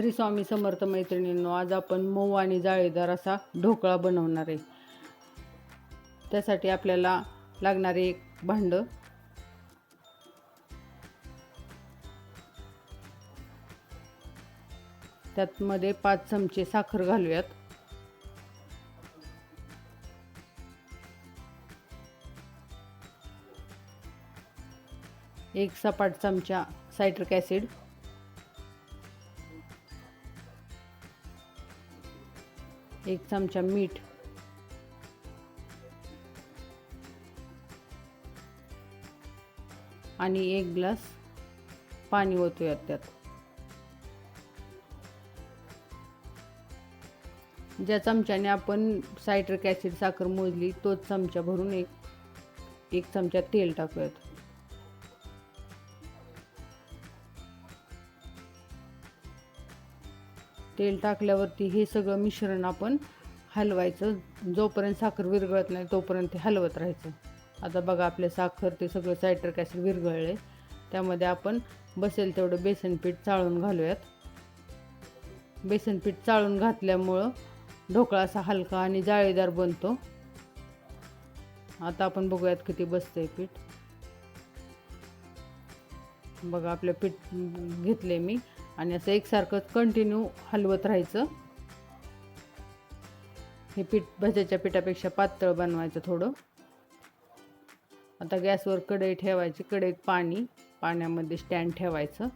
श्री स्वामी समर्थ मैत्रिणींनो आज आपण मऊ आणि जाळीदार असा ढोकळा बनवणार आहे. त्यासाठी आपल्याला लागणारे एक भांडं. त्यात मध्ये पाच चमचे साखर घालूयात. एक सपाट चमचा सायट्रिक ॲसिड. एक चमचा मीठ. आणि एक ग्लास पाणी ओतूयात त्यात. ज्या चमच्याने आपण सायट्रिक ॲसिड साखर मोजली तोच चमचा भरून एक एक चमचा तेल टाकूयात. तेल टाकल्यावरती हे सगळं मिश्रण आपण हलवायचं. जोपर्यंत साखर विरघळत नाही तोपर्यंत ते हलवत राहायचं. आता बघा आपले साखर ते सगळं सायट्रिक ॲसिड विरघळले. त्यामध्ये आपण बसेल तेवढं बेसन पीठ चाळून घालूयात. बेसन पीठ चाळून घातल्यामुळं ढोकळा असा हलका आणि जाळीदार बनतो. आता आपण बघूयात किती बसतंय पीठ. बघा आपलं पीठ घेतले मी. आणि असं एकसारखं कंटिन्यू हलवत राहायचं. हे पीठ भज्याच्या पिठापेक्षा पातळ बनवायचं थोडं. आता गॅसवर कढई ठेवायची कढईत पाणी पाण्यामध्ये स्टँड ठेवायचं.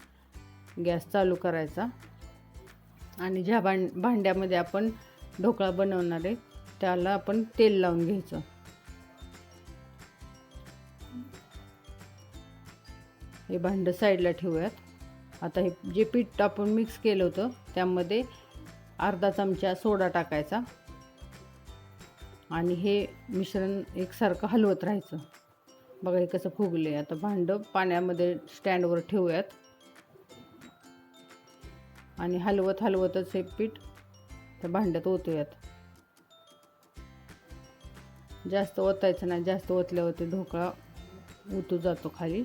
गॅस चालू करायचा. आणि ज्या भांड भांड्यामध्ये आपण ढोकळा बनवणार आहे त्याला आपण तेल लावून घ्यायचं. हे भांडं साईडला ठेवूयात. आता हे जे पीठ आपण मिक्स केलं होतं त्यामध्ये अर्धा चमचा सोडा टाकायचा. आणि हे मिश्रण एकसारखं हलवत राहायचं. बघा हे कसं फुगले आता भांडं पाण्यामध्ये स्टँडवर ठेवूयात. आणि हलवत हलवतच हे पीठ त्या भांड्यात ओतूयात. जास्त ओतायचं नाही. जास्त ओतल्यावरती ढोकळा उतू जातो खाली.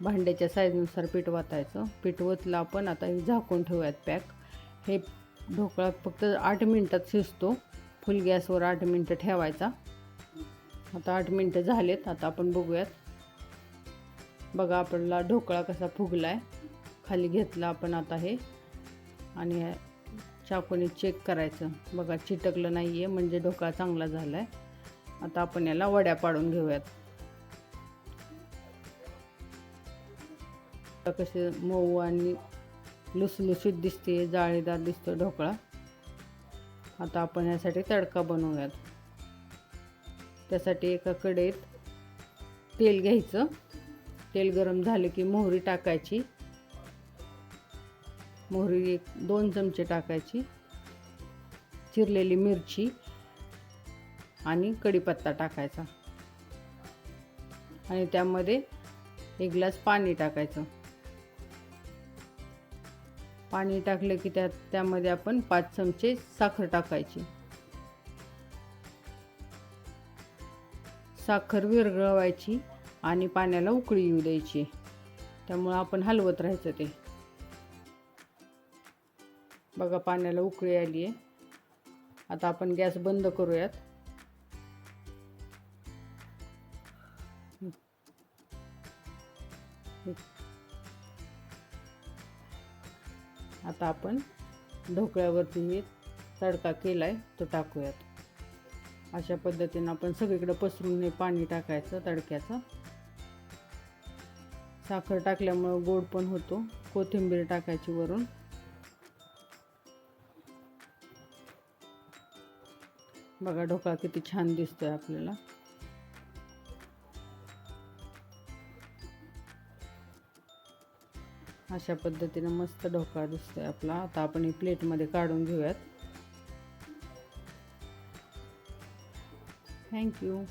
भांड्याच्या साईजनुसार पीठ वाटायचं पीठ ओतलं आपण आता हे झाकून ठेवूयात पॅक. हे ढोकळा फक्त आठ मिनटात शिजतो. फुल गॅसवर आठ मिनटं ठेवायचा. आता आठ मिनटं झालेत. आता आपण बघूयात. बघा आपला ढोकळा कसा फुगला आहे खाली घेतला आपण आता हे. आणि चाकूने चेक करायचं. बघा चिटकलं नाही आहे म्हणजे ढोकळा चांगला झाला आहे आता आपण याला वड्या पाडून घेऊयात. कसे मऊ आणि लुसलुसीत दिसते जाळीदार दिसतो ढोकळा. आता आपण यासाठी तडका बनवूयात. त्यासाठी एका कडेत तेल घ्यायचं. तेल गरम झालं की मोहरी टाकायची. मोहरी एक दोन चमचे टाकायची. चिरलेली मिरची आणि कढीपत्ता टाकायचा. आणि त्यामध्ये एक ग्लास पाणी टाकायचं. पाणी टाकलं की त्यात त्यामध्ये आपण पाच चमचे साखर टाकायची. साखर विरघळवायची आणि पाण्याला उकळी येऊ द्यायची. त्यामुळं आपण हलवत राहायचं ते. बघा पाण्याला उकळी आली आहे आता आपण गॅस बंद करूयात. आता आपण ढोकळ्यावरती हे तडका केला आहे तो टाकूयात. अशा पद्धतीनं आपण सगळीकडं पसरून हे पाणी टाकायचं तडक्याचं. साखर टाकल्यामुळं गोड पण होतो कोथिंबीर टाकायची वरून. बघा ढोकळा किती छान दिसतोय आपल्याला. अशा पद्धतीनं मस्त ढोकळा दिसतोय आपला. आता आपण ही प्लेटमध्ये काढून घेऊयात. थँक्यू